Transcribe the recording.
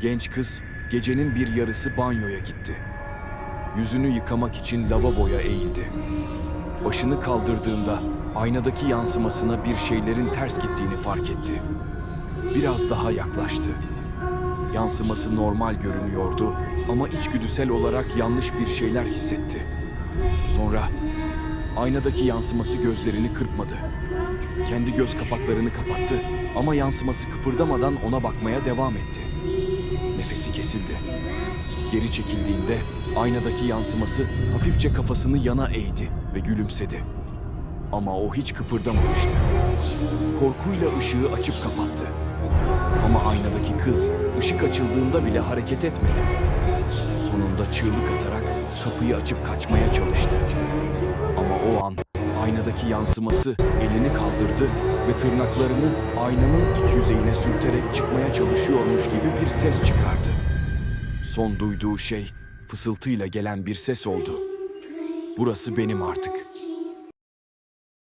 Genç kız gecenin bir yarısı banyoya gitti. Yüzünü yıkamak için lavaboya eğildi. Başını kaldırdığında aynadaki yansımasına bir şeylerin ters gittiğini fark etti. Biraz daha yaklaştı. Yansıması normal görünüyordu ama içgüdüsel olarak yanlış bir şeyler hissetti. Sonra aynadaki yansıması gözlerini kırpmadı. Kendi göz kapaklarını kapattı ama yansıması kıpırdamadan ona bakmaya devam etti. Kesildi. Geri çekildiğinde aynadaki yansıması hafifçe kafasını yana eğdi ve gülümsedi. Ama o hiç kıpırdamamıştı. Korkuyla ışığı açıp kapattı. Ama aynadaki kız ışık açıldığında bile hareket etmedi. Sonunda çığlık atarak kapıyı açıp kaçmaya çalıştı. Ama o an aynadaki yansıması elini kaldırdı ve tırnaklarını aynanın iç yüzeyine sürterek çıkmaya çalışıyormuş gibi bir ses çıkardı. Son duyduğu şey fısıltıyla gelen bir ses oldu. Burası benim artık.